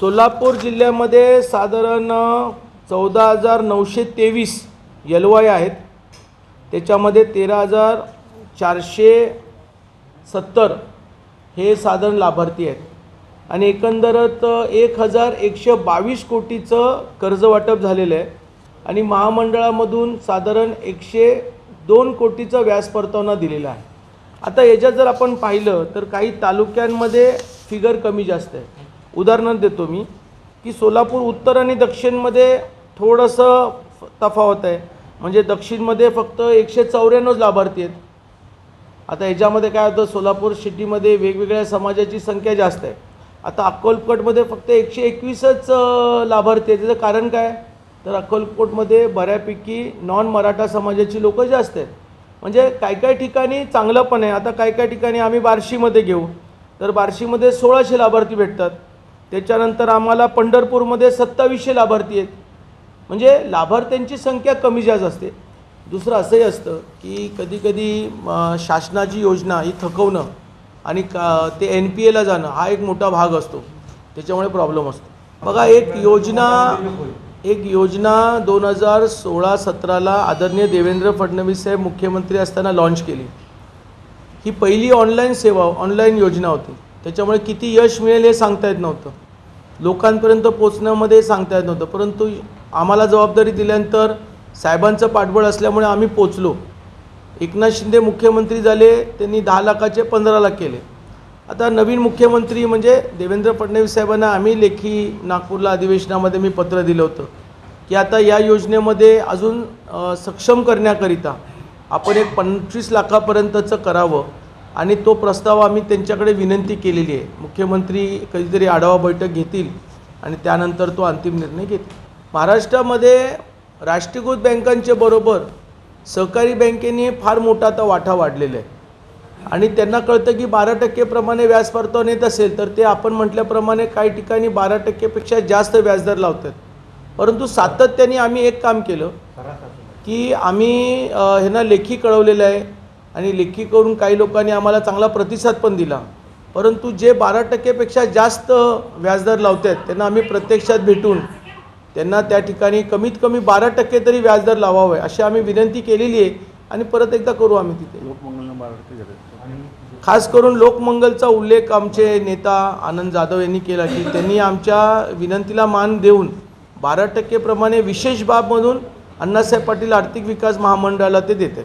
सोलापूर जिल्ह्यामध्ये साधारण चौदा हजार नऊशे तेवीस यलवाय आहेत. त्याच्यामध्ये तेरा हजार चारशे सत्तर हे साधारण लाभार्थी आहेत. आणि एकंदरत एक हजार एकशे बावीस कोटीचं कर्ज वाटप झालेलं आहे. आणि महामंडळामधून साधारण एकशे दोन कोटीचं व्याज परतावा दिलेला आहे. आता याच्यात जर आपण पाहिलं तर काही तालुक्यांमध्ये फिगर कमी जास्त आहे. उदाहरण देतो मी की सोलापूर उत्तर आणि दक्षिणमध्ये थोडंसं तफावत आहे. म्हणजे दक्षिणमध्ये फक्त एकशे चौऱ्याण्णव लाभार्थी आहेत. आता याच्यामध्ये काय होतं सोलापूर सिटीमध्ये वेगवेगळ्या समाजाची संख्या जास्त आहे. आता अक्कलकोटमध्ये फक्त एकशे एकवीसच लाभार्थी आहेत. त्याचं कारण काय? तर अक्कलकोटमध्ये बऱ्यापैकी नॉन मराठा समाजाची लोकं जास्त आहेत. म्हणजे काय काय ठिकाणी चांगलं पण आहे. आता काय काय ठिकाणी आम्ही बार्शीमध्ये घेऊ तर बार्शीमध्ये सोळाशे लाभार्थी भेटतात. त्याच्यानंतर आम्हाला पंढरपूरमध्ये सत्तावीसशे लाभार्थी आहेत. म्हणजे लाभार्थ्यांची संख्या कमी जास्त असते. दुसरं असंही असतं की कधीकधी शासनाची योजना ही थकवणं आणि का ते एन पी एला जाणं हा एक मोठा भाग असतो. त्याच्यामुळे प्रॉब्लेम असतो. बघा एक योजना एक योजना दोन हजार सोळा सतराला आदरणीय देवेंद्र फडणवीस साहेब मुख्यमंत्री असताना लॉन्च केली. ही पहिली ऑनलाईन सेवा ऑनलाईन योजना होती. त्याच्यामुळे किती यश मिळेल हे सांगता येत नव्हतं. लोकांपर्यंत पोचण्यामध्ये सांगता येत नव्हतं. परंतु आम्हाला जबाबदारी दिल्यानंतर साहेबांचं पाठबळ असल्यामुळे आम्ही पोचलो एकनाथ शिंदे मुख्यमंत्री झाले त्यांनी दहा लाखाचे पंधरा लाख केले. आता नवीन मुख्यमंत्री म्हणजे देवेंद्र फडणवीस साहेबांना आम्ही लेखी नागपूरला अधिवेशनामध्ये मी पत्र दिलं होतं की आता या योजनेमध्ये अजून सक्षम करण्याकरिता आपण एक पंचवीस लाखापर्यंतचं करावं. आणि तो प्रस्ताव आम्ही त्यांच्याकडे विनंती केलेली आहे. मुख्यमंत्री कधीतरी आढावा बैठक घेतील आणि त्यानंतर तो अंतिम निर्णय घेतील. महाराष्ट्रामध्ये राष्ट्रीयकृत बँकांच्या बरोबर सहकारी बँकेने फार मोठा आता वाटा वाढलेला आहे. आणि त्यांना कळतं की बारा टक्केप्रमाणे व्याज परतावा येत असेल तर ते आपण म्हटल्याप्रमाणे काही ठिकाणी बारा टक्केपेक्षा जास्त व्याजदर लावतात. परंतु सातत्याने आम्ही एक काम केलं की आम्ही ह्यांना लेखी कळवलेलं आहे. आणि लेखी करून काही लोकांनी आम्हाला चांगला प्रतिसाद पण दिला. परंतु जे बारा टक्केपेक्षा जास्त व्याजदर लावत आहेत त्यांना आम्ही प्रत्यक्षात भेटून त्यांना त्या ठिकाणी कमीत कमी बारा टक्के तरी व्याजदर लावावे अशी आम्ही विनंती केलेली आहे आणि परत एकदा करू आम्ही तिथे. लोकमंगल खास करून लोकमंगलचा उल्लेख आमचे नेता आनंद जाधव यांनी केला की त्यांनी आमच्या विनंतीला मान देऊन बारा टक्केप्रमाणे विशेष बाबमधून अण्णासाहेब पाटील आर्थिक विकास महामंडळाला ते देतात.